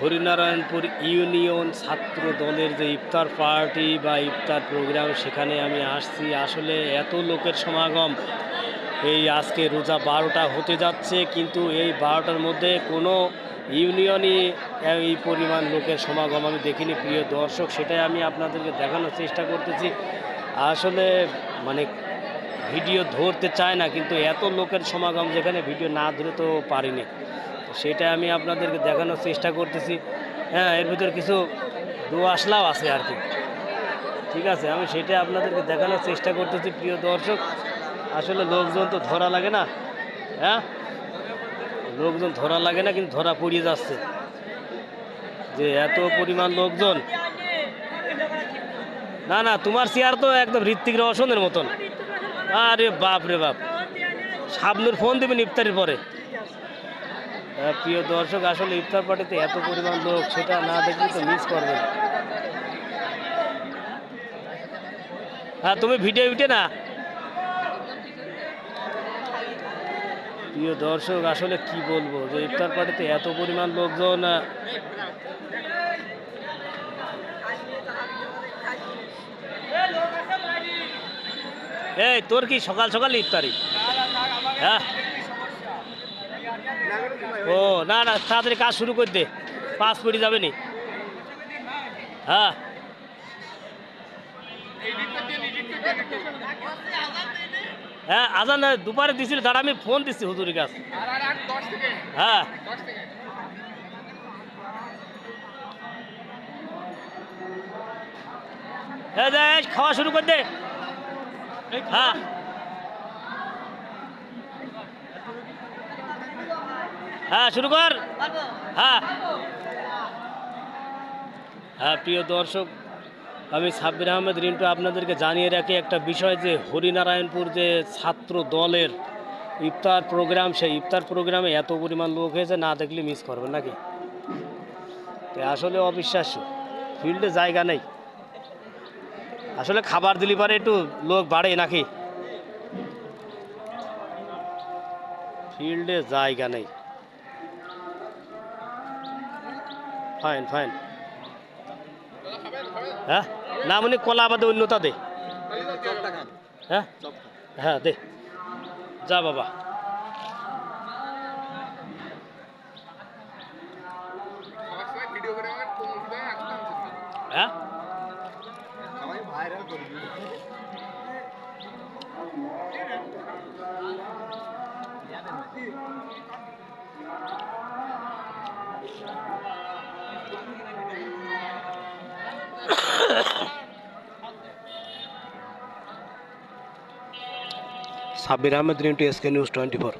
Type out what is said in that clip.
Harinarayanpur union ছাত্র দলের যে ইফতার পার্টি বা ইফতার প্রোগ্রাম, সেখানে আমি আসছি। আসলে এত লোকের সমাগম, এই আজকে রোজা বারোটা হতে যাচ্ছে, কিন্তু এই বারোটার মধ্যে কোনো ইউনিয়নই এই পরিমাণ লোকের সমাগম আমি দেখিনি। প্রিয় দর্শক, সেটাই আমি আপনাদেরকে দেখানোর চেষ্টা করতেছি। আসলে মানে ভিডিও ধরতে চায় না, কিন্তু এত লোকের সমাগম যেখানে ভিডিও না ধরে তো পারিনি। তো সেটা আমি আপনাদেরকে দেখানোর চেষ্টা করতেছি। হ্যাঁ এর ভিতর কিছু দু আসলাও আছে আর কি। ঠিক আছে, আমি সেটা আপনাদেরকে দেখানোর চেষ্টা করতেছি, প্রিয় দর্শক। আসলে লোকজন তো ধরা লাগে না হ্যাঁ? লোকজন ধরা লাগে না, কিন্তু ধরা পড়িয়ে যাচ্ছে। যে এত পরিমাণ লোকজন। না না, তোমার চেয়ার তো একদম ঋত্বিক রোশনের মতন। আরে বাপ রে বাপ। শাবনুর ফোন দেবেন ইফতারের পরে। প্রিয় দর্শক, আসলে ইফতার পার্টিতে এত পরিমাণ লোক, সেটা না দেখলে তো মিস করবে। হ্যাঁ তুমি ভিডিও উঠে না? প্রিয় দর্শক, আসলে কি বলব, যে ইফতার পার্টিতে এত পরিমাণ লোকজন এই, তোর কি সকাল সকাল ইফতারি? হ্যাঁ? ও, না না, তাড়াতাড়ি কাজ শুরু করে দে। পাঁচ পড়ে যাবে নি। হ্যাঁ। হ্যাঁ আজান দুপারে দিছিল, দাঁড়া, আমি ফোন দিচ্ছি হুজুরের কাছে। হ্যাঁ। হ্যাঁ খাওয়া শুরু করে দে। হ্যাঁ। হ্যাঁ শুরু কর। হ্যাঁ। হ্যাঁ প্রিয় দর্শক আমি সাব্বির আহমেদ রিন্টু আপনাদেরকে জানিয়ে রাখি একটা বিষয় যে হরিনারায়ণপুর যে ছাত্র দলের ইফতার প্রোগ্রাম সেই ইফতার প্রোগ্রামে এত পরিমাণ লোক হয়েছে না দেখলে মিস করবেন নাকি? তো আসলে অবিশ্বাস্য ফিল্ডে জায়গা নেই। আসলে খাবার দিলি পারে একটু লোক বাড়ে নাকি? ফিল্ডে জায়গা নেই। ফাইন ফাইন হ্যাঁ না মানে কলা বাদে অন্যতা দে। হ্যাঁ হ্যাঁ দে। যা বাবা। হ্যাঁ Sabbir Ahmed Rintu SK news twenty four